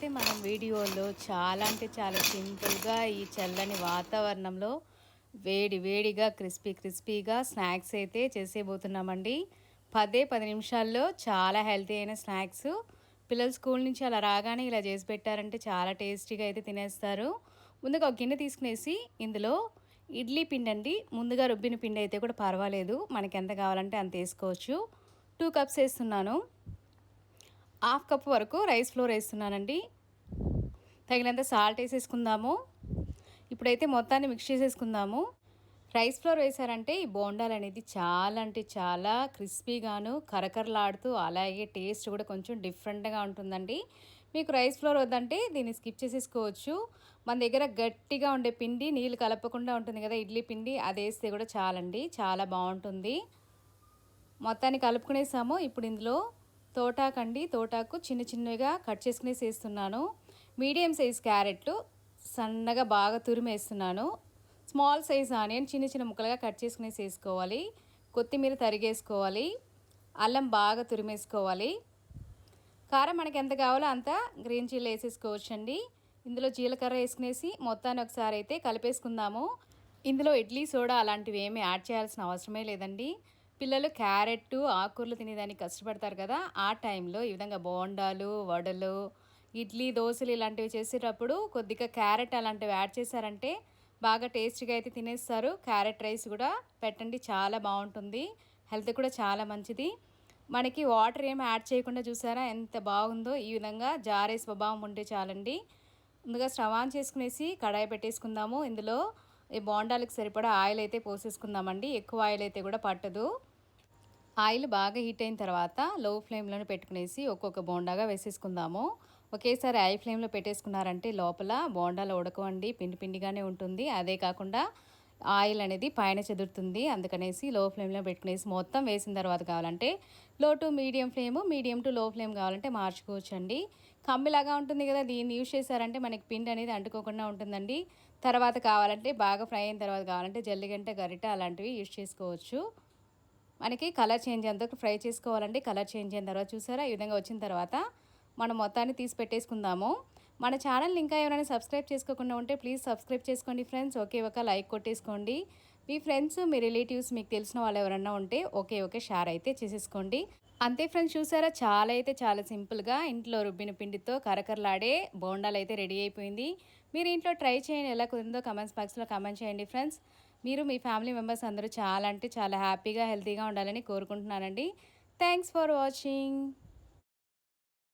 ఈరోజైతే మనం వీడియోలో చాలా అంటే చాలా సింపుల్గా ఈ చల్లని వాతావరణంలో వేడి వేడిగా క్రిస్పీ క్రిస్పీగా స్నాక్స్ అయితే చేసేబోతున్నామండి పదే పది నిమిషాల్లో చాలా హెల్తీ అయిన స్నాక్స్. పిల్లలు స్కూల్ నుంచి అలా రాగానే ఇలా చేసి పెట్టారంటే చాలా టేస్టీగా అయితే తినేస్తారు. ముందుగా ఒక గిన్నె తీసుకునేసి ఇందులో ఇడ్లీ పిండి అండి. ముందుగా రుబ్బిన పిండి అయితే కూడా పర్వాలేదు. మనకి ఎంత కావాలంటే అంత వేసుకోవచ్చు. టూ కప్స్ వేస్తున్నాను. హాఫ్ కప్ వరకు రైస్ ఫ్లోర్ వేస్తున్నానండి. తగినంత సాల్ట్ వేసేసుకుందాము. ఇప్పుడైతే మొత్తాన్ని మిక్స్ చేసేసుకుందాము. రైస్ ఫ్లోర్ వేసారంటే ఈ బోండాలు అనేది చాలా అంటే చాలా క్రిస్పీగాను కరకరలాడుతూ అలాగే టేస్ట్ కూడా కొంచెం డిఫరెంట్గా ఉంటుందండి. మీకు రైస్ ఫ్లోర్ వద్దంటే దీన్ని స్కిప్ చేసేసుకోవచ్చు. మన దగ్గర గట్టిగా ఉండే పిండి నీళ్ళు కలపకుండా ఉంటుంది కదా ఇడ్లీ పిండి అది వేస్తే కూడా చాలండి చాలా బాగుంటుంది. మొత్తాన్ని కలుపుకునేసాము. ఇప్పుడు ఇందులో తోటాకండి తోటాకు చిన్న చిన్నగా కట్ చేసుకునేసి వేస్తున్నాను మీడియం సైజ్ క్యారెట్లు సన్నగా బాగా తురిమేస్తున్నాను. స్మాల్ సైజ్ ఆనియన్ చిన్న చిన్న ముక్కలుగా కట్ చేసుకునేసి వేసుకోవాలి కొత్తిమీర తరిగేసుకోవాలి. అల్లం బాగా తురిమేసుకోవాలి. కారం మనకి ఎంత కావాలో అంత గ్రీన్ చిల్లీ వేసేసుకోవచ్చండి. ఇందులో జీలకర్ర వేసుకునేసి మొత్తాన్ని ఒకసారి అయితే కలిపేసుకుందాము. ఇందులో ఇడ్లీ సోడా అలాంటివి ఏమీ యాడ్ చేయాల్సిన అవసరమే లేదండి. పిల్లలు క్యారెట్ ఆకుకూరలు తినేదానికి కష్టపడతారు కదా. ఆ టైంలో ఈ విధంగా బోండాలు వడలు ఇడ్లీ దోశలు ఇలాంటివి చేసేటప్పుడు కొద్దిగా క్యారెట్ అలాంటివి యాడ్ చేశారంటే బాగా టేస్టీగా అయితే తినేస్తారు. క్యారెట్ రైస్ కూడా పెట్టండి చాలా బాగుంటుంది. హెల్త్ కూడా చాలా మంచిది. మనకి వాటర్ ఏమి యాడ్ చేయకుండా చూసారా? ఎంత బాగుందో. ఈ విధంగా జారే స్వభావం ఉంటే చాలండి. ముందుగా స్టవ్ ఆన్ చేసుకునేసి కడాయి పెట్టేసుకుందాము. ఇందులో ఈ బోండాలకు సరిపడా ఆయిల్ అయితే పోసేసుకుందామండి. ఎక్కువ ఆయిల్ అయితే కూడా పట్టదు. ఆయిల్ బాగా హీట్ అయిన తర్వాత లో ఫ్లేమ్లో పెట్టుకునేసి ఒక్కొక్క బోండాగా వేసేసుకుందాము. ఒకేసారి హై ఫ్లేమ్లో పెట్టేసుకున్నారంటే లోపల బోండాలు ఉడకవండి పిండి పిండిగానే ఉంటుంది. అదే కాకుండా ఆయిల్ అనేది పైన చెదురుతుంది. అందుకనేసి లో ఫ్లేమ్లో పెట్టుకునేసి మొత్తం వేసిన తర్వాత కావాలంటే low to medium flame medium to low flame కావాలంటే మార్చుకోవచ్చు అండి కమ్మిలాగా ఉంటుంది కదా దీన్ని యూజ్ చేశారంటే మనకి పిండి అనేది అంటుకోకుండా ఉంటుందండి. తర్వాత కావాలంటే బాగా ఫ్రై అయిన తర్వాత కావాలంటే జల్లిగంట గరిట అలాంటివి యూజ్ చేసుకోవచ్చు. మనకి కలర్ చేంజ్ అంతకు ఫ్రై చేసుకోవాలండి. కలర్ చేంజ్ అయిన తర్వాత చూసారా? ఈ విధంగా వచ్చిన తర్వాత మనం మొత్తాన్ని తీసి పెట్టేసుకుందాము. మన ఛానల్ ఇంకా ఎవరైనా సబ్స్క్రైబ్ చేసుకోకుండా ఉంటే ప్లీజ్ సబ్స్క్రైబ్ చేసుకోండి ఫ్రెండ్స్. ఒకే ఒక లైక్ కొట్టేసుకోండి. మీ ఫ్రెండ్స్ మీ రిలేటివ్స్ మీకు తెలిసిన వాళ్ళు ఎవరైనా ఉంటే ఒకే ఒకే షేర్ అయితే చేసేసుకోండి. అంతే ఫ్రెండ్స్ చూసారా? చాలా అయితే చాలా సింపుల్గా ఇంట్లో రుబ్బిన పిండితో కరకరలాడే బోండాలు అయితే రెడీ అయిపోయింది. మీరు ఇంట్లో ట్రై చేయండి. ఎలా కుదిరిందో కమెంట్స్ బాక్స్లో కమెంట్ చేయండి ఫ్రెండ్స్. మీరు మీ ఫ్యామిలీ మెంబర్స్ అందరూ చాలా అంటే చాలా హ్యాపీగా హెల్తీగా ఉండాలని కోరుకుంటున్నానండి. Thanks for watching.